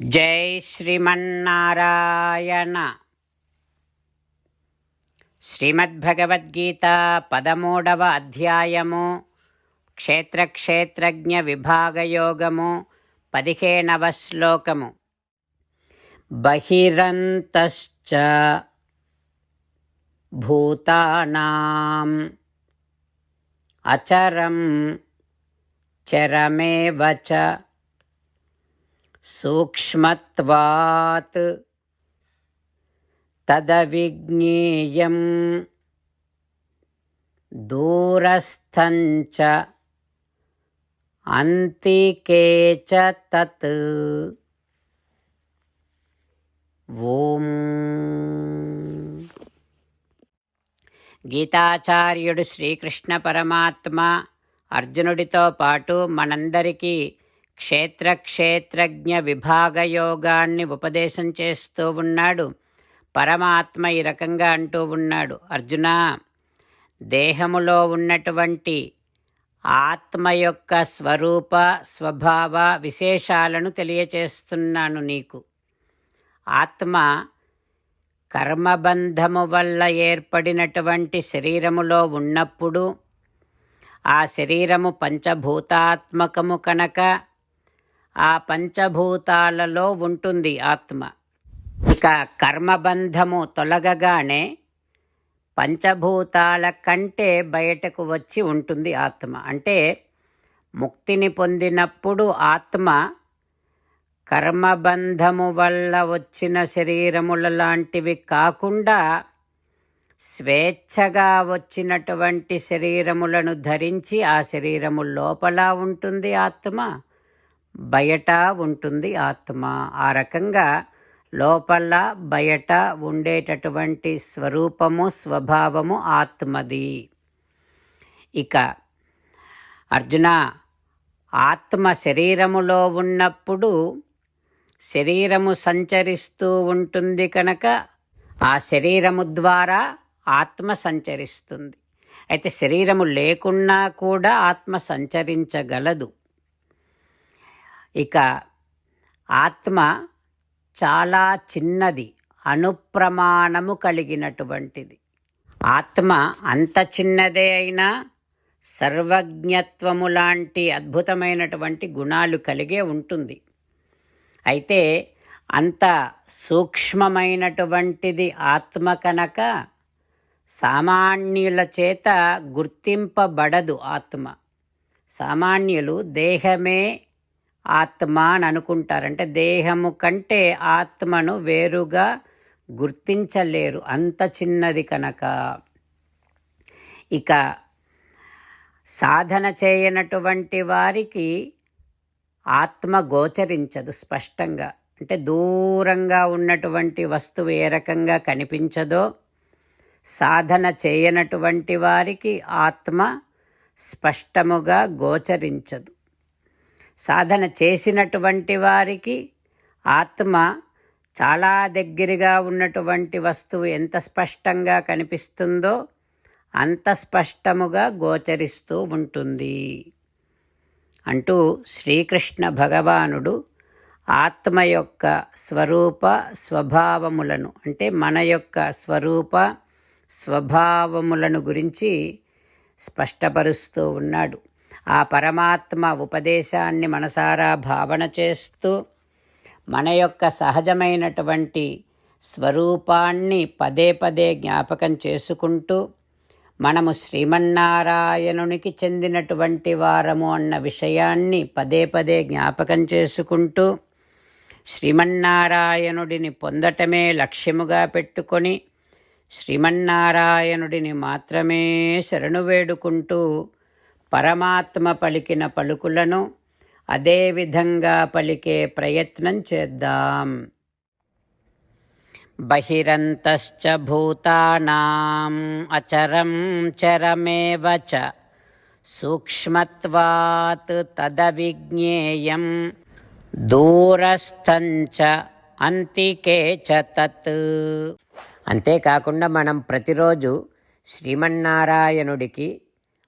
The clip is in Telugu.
జై శ్రీమన్నారాయణ. శ్రీమద్భగవద్గీత పదమూడవ అధ్యాయము క్షేత్రక్షేత్రజ్ఞ విభాగయోగము పదిహేనవ శ్లోకము. బహిరంతశ్చ భూతానాం అచరం చరమేవ చ సూక్ష్మత్వాత్ తదవిజ్ఞేయం దూరస్థంచ అంతికే చ తత్. ఓం. గీతాచార్యుడు శ్రీకృష్ణ పరమాత్మ అర్జునుడితో పాటు మనందరికీ క్షేత్రక్షేత్రజ్ఞ విభాగయోగాన్ని ఉపదేశం చేస్తూ ఉన్నాడు. పరమాత్మ ఈ రకంగా అంటూ ఉన్నాడు. అర్జున దేహములో ఉన్నటువంటి ఆత్మ యొక్క స్వరూప స్వభావ విశేషాలను తెలియచేస్తున్నాను నీకు. ఆత్మ కర్మబంధము వల్ల ఏర్పడినటువంటి శరీరములో ఉన్నప్పుడు ఆ శరీరము పంచభూతాత్మకము కనుక ఆ పంచభూతాలలో ఉంటుంది ఆత్మ. ఇక కర్మబంధము తొలగగానే పంచభూతాల కంటే బయటకు వచ్చి ఉంటుంది ఆత్మ. అంటే ముక్తిని పొందినప్పుడు ఆత్మ కర్మబంధము వల్ల వచ్చిన శరీరముల లాంటివి కాకుండా స్వేచ్ఛగా వచ్చినటువంటి శరీరములను ధరించి ఆ శరీరము లోపల ఉంటుంది ఆత్మ. బయట ఉంటుంది ఆత్మ. ఆ రకంగా లోపల బయట ఉండేటటువంటి స్వరూపము స్వభావము ఆత్మది. ఇక అర్జున ఆత్మ శరీరములో ఉన్నప్పుడు శరీరము సంచరిస్తూ ఉంటుంది కనుక ఆ శరీరము ద్వారా ఆత్మ సంచరిస్తుంది. అయితే శరీరము లేకున్నా కూడా ఆత్మ సంచరించగలదు. ఇక ఆత్మ చాలా చిన్నది అనుప్రమాణము కలిగినటువంటిది. ఆత్మ అంత చిన్నదే అయినా సర్వజ్ఞత్వము లాంటి అద్భుతమైనటువంటి గుణాలు కలిగే ఉంటుంది. అయితే అంత సూక్ష్మమైనటువంటిది ఆత్మ కనుక సామాన్యుల చేత గుర్తింపబడదు ఆత్మ. సామాన్యులు దేహమే ఆత్మ అని అనుకుంటారు అంటే దేహము కంటే ఆత్మను వేరుగా గుర్తించలేరు. అంత చిన్నది కనుక. ఇక సాధన చేయనటువంటి వారికి ఆత్మ గోచరించదు స్పష్టంగా. అంటే దూరంగా ఉన్నటువంటి వస్తువు ఏ రకంగా కనిపించదో సాధన చేయనటువంటి వారికి ఆత్మ స్పష్టముగా గోచరించదు. సాధన చేసినటువంటి వారికి ఆత్మ చాలా దగ్గరగా ఉన్నటువంటి వస్తువు ఎంత స్పష్టంగా కనిపిస్తుందో అంత స్పష్టముగా గోచరిస్తూ ఉంటుంది. అంటూ శ్రీకృష్ణ భగవానుడు ఆత్మ యొక్క స్వరూప స్వభావములను అంటే మన యొక్క స్వరూప స్వభావములను గురించి స్పష్టపరుస్తూ ఉన్నాడు. ఆ పరమాత్మ ఉపదేశాన్ని మనసారా భావన చేస్తూ మన యొక్క సహజమైనటువంటి స్వరూపాన్ని పదే పదే జ్ఞాపకం చేసుకుంటూ మనము శ్రీమన్నారాయణునికి చెందినటువంటి వారము అన్న విషయాన్ని పదే పదే జ్ఞాపకం చేసుకుంటూ శ్రీమన్నారాయణుడిని పొందటమే లక్ష్యముగా పెట్టుకొని శ్రీమన్నారాయణుడిని మాత్రమే శరణు వేడుకుంటూ పరమాత్మ పలికిన పలుకులను అదేవిధంగా పలికే ప్రయత్నం చేద్దాం. బహిరంతశ్చ భూతానాం అచరం చరమేవ చ సూక్ష్మత్వాత్ తదవిజ్ఞేయం దూరస్థంచ అంతికే చ తత్. అంతేకాకుండా మనం ప్రతిరోజు శ్రీమన్నారాయణుడికి